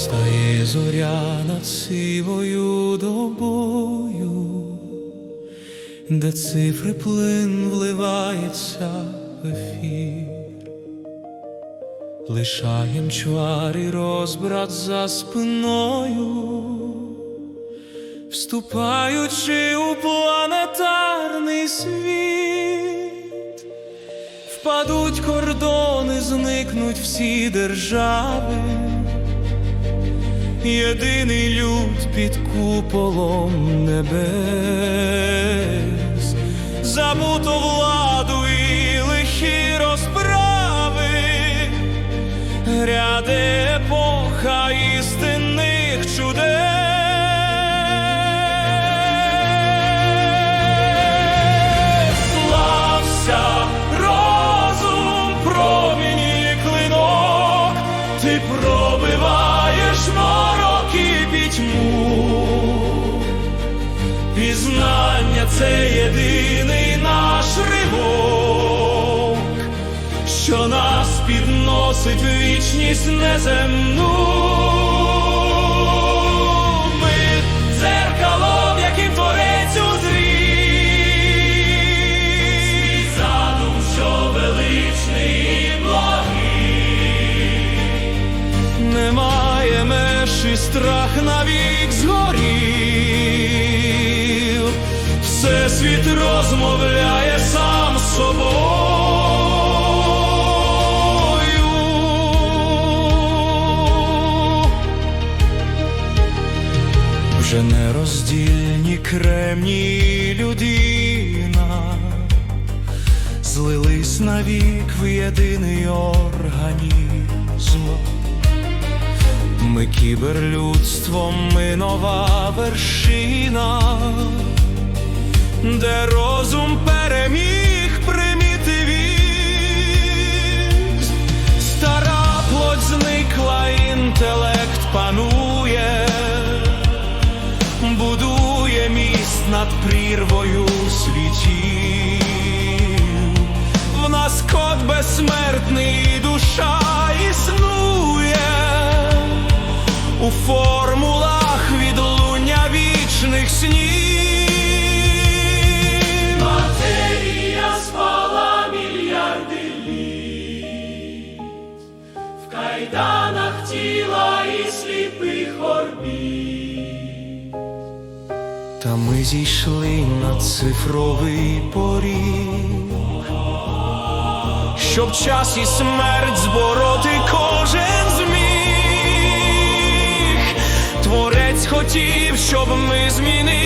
Встає зоря над сивою добою, де цифри плин вливається в ефір, лишаєм чвари розбрат за спиною, вступаючи у планетарний світ, впадуть кордони, зникнуть всі держави. Єдиний люд під куполом небес, забуто владу і лихі розправи, гряде епоха істинних це єдиний наш ривок, що нас підносить в вічність неземну. Ми дзеркало, в яким творець узрів задум, що величний і благий. Немає і страх навік згорів, Всесвіт розмовляє сам собою. Вже не роздільні кремні людина, злились навік в єдиний організм. Ми кіберлюдство, ми нова вершина, де розум переміг примітивізм. Стара плоть зникла, інтелект панує, будує міст над прірвою світів. В нас код безсмертний, душа існує у формулах відлуння вічних снів. Сліпих орбіт. Та ми зійшли на цифровий поріг, щоб час і смерть збороти кожен зміг. Творець хотів, щоб ми змінили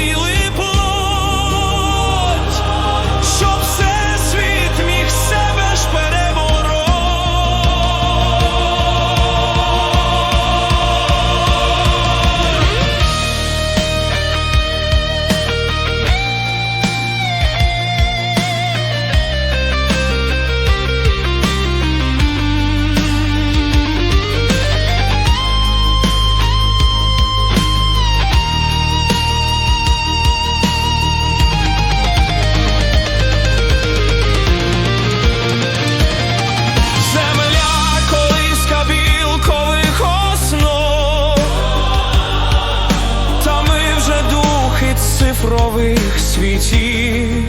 світів.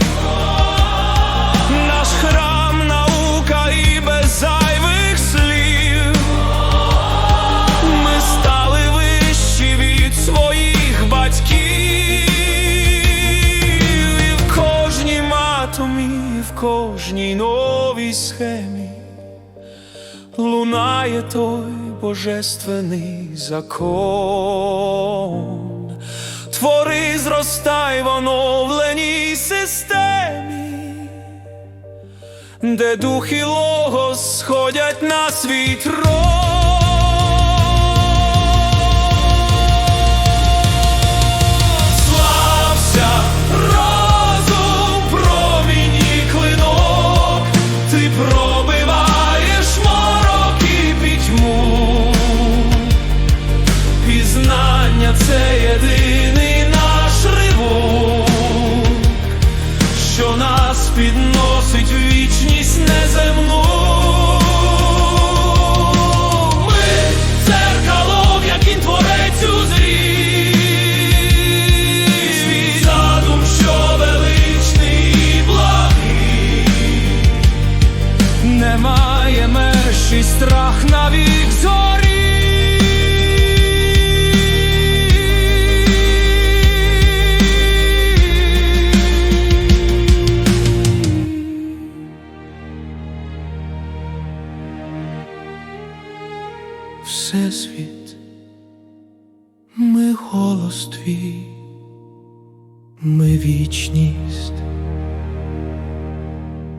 Наш храм, наука і без зайвих слів. Ми стали вищі від своїх батьків. І в кожнім атомі, в кожній новій схемі лунає той божественний закон. Твори зростай в оновленій системі, де дух і логос сходять на свій трон. Нас Всесвіт, ми голос твій, ми вічність.